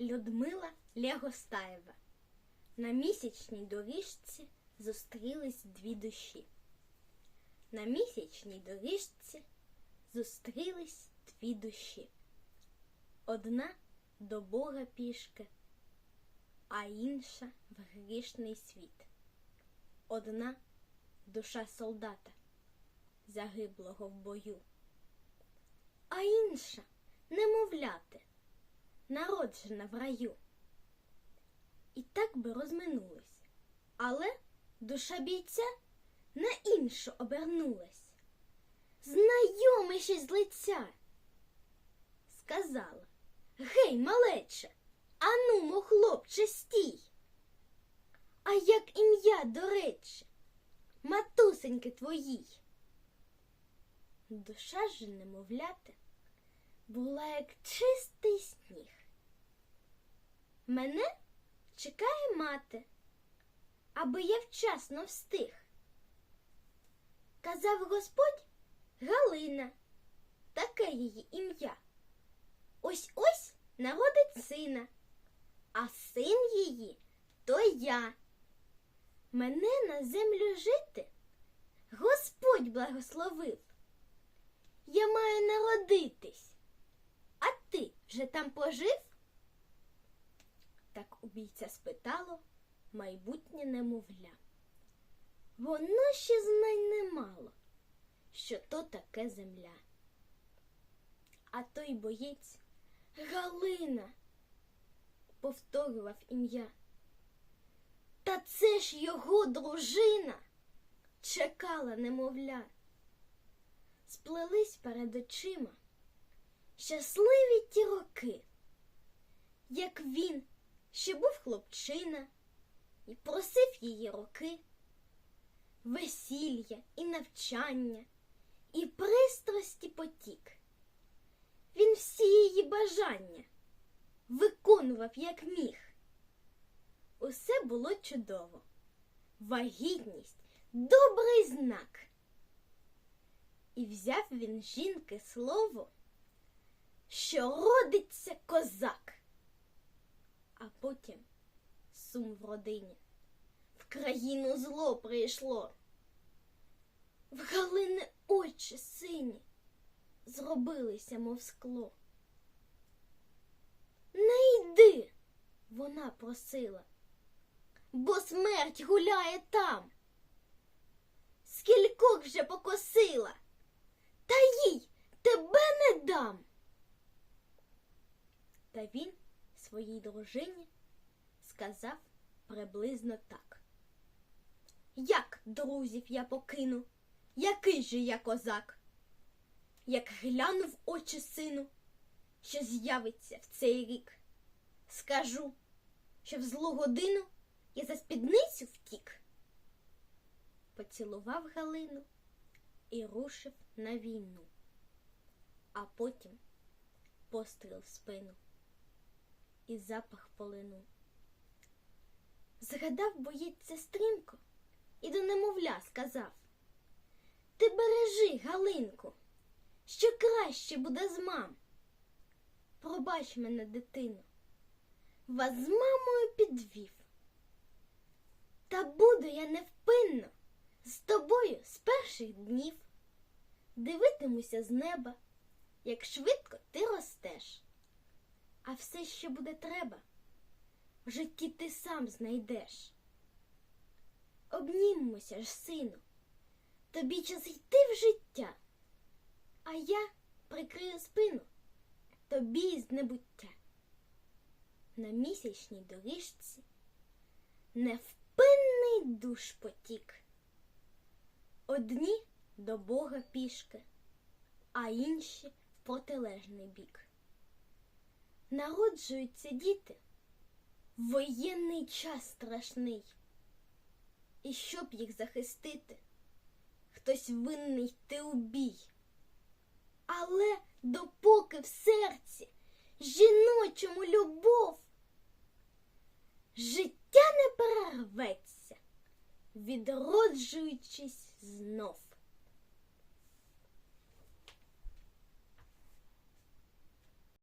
Людмила Лягостаєва. На місячній доріжці зустрілись дві душі. На місячній доріжці зустрілись дві душі. Одна до Бога пішки, а інша в грішний світ. Одна душа солдата, загиблого в бою, а інша немовляти, народжена в раю. І так би розминулись, але душа бійця на іншу обернулась. Знайомишись з лиця, сказала. Гей, малече, анумо, хлопче, стій. А як ім'я, до речі, матусеньки твоїй. Душа ж немовляти була як чистий сніг. Мене чекає мати, аби я вчасно встиг. Казав Господь Галина, таке її ім'я. Ось ось народить сина, а син її то я. Мене на землю жити Господь благословив. Я маю народитись, вже там пожив? Так у бійця спитало майбутнє немовля. Воно ще знань не мало, що то таке земля. А той боєць Галина повторював ім'я. Та це ж його дружина чекала немовля. Сплелись перед очима щасливі ті роки, як він ще був хлопчина і просив її роки, весілля і навчання, і пристрасті потік. Він всі її бажання виконував як міг. Усе було чудово. Вагітність добрий знак. І взяв він жінки слово, що родиться козак. А потім сум в родині. В країну зло прийшло. В Галини очі сині зробилися, мов скло. Не йди, вона просила, бо смерть гуляє там. Скількох вже покосила, та їй тебе не дам. Та він своїй дружині сказав приблизно так. Як друзів я покину, який же я козак? Як гляну в очі сину, що з'явиться в цей рік, скажу, що в злу годину я за спідницю втік. Поцілував Галину і рушив на війну, а потім постріл в спину і запах полину. Згадав, боїться стрімко, і до немовля сказав Ти бережи, Галинку, що краще буде з мам. Пробач мене, дитину, вас з мамою підвів. Та буду я невпинно з тобою з перших днів. Дивитимуся з неба, як швидко ти ростеш. А все, що буде треба, в житті ти сам знайдеш. Обнімемося ж, сину, тобі час йти в життя, а я прикрию спину тобі з небуття. На місячній доріжці невпинний душ потік. Одні до Бога пішки, а інші в протилежний бік. Народжуються діти, воєнний час страшний. І щоб їх захистити, хтось винний йти у бій. Але допоки в серці жіночому любов, життя не перерветься, відроджуючись знов.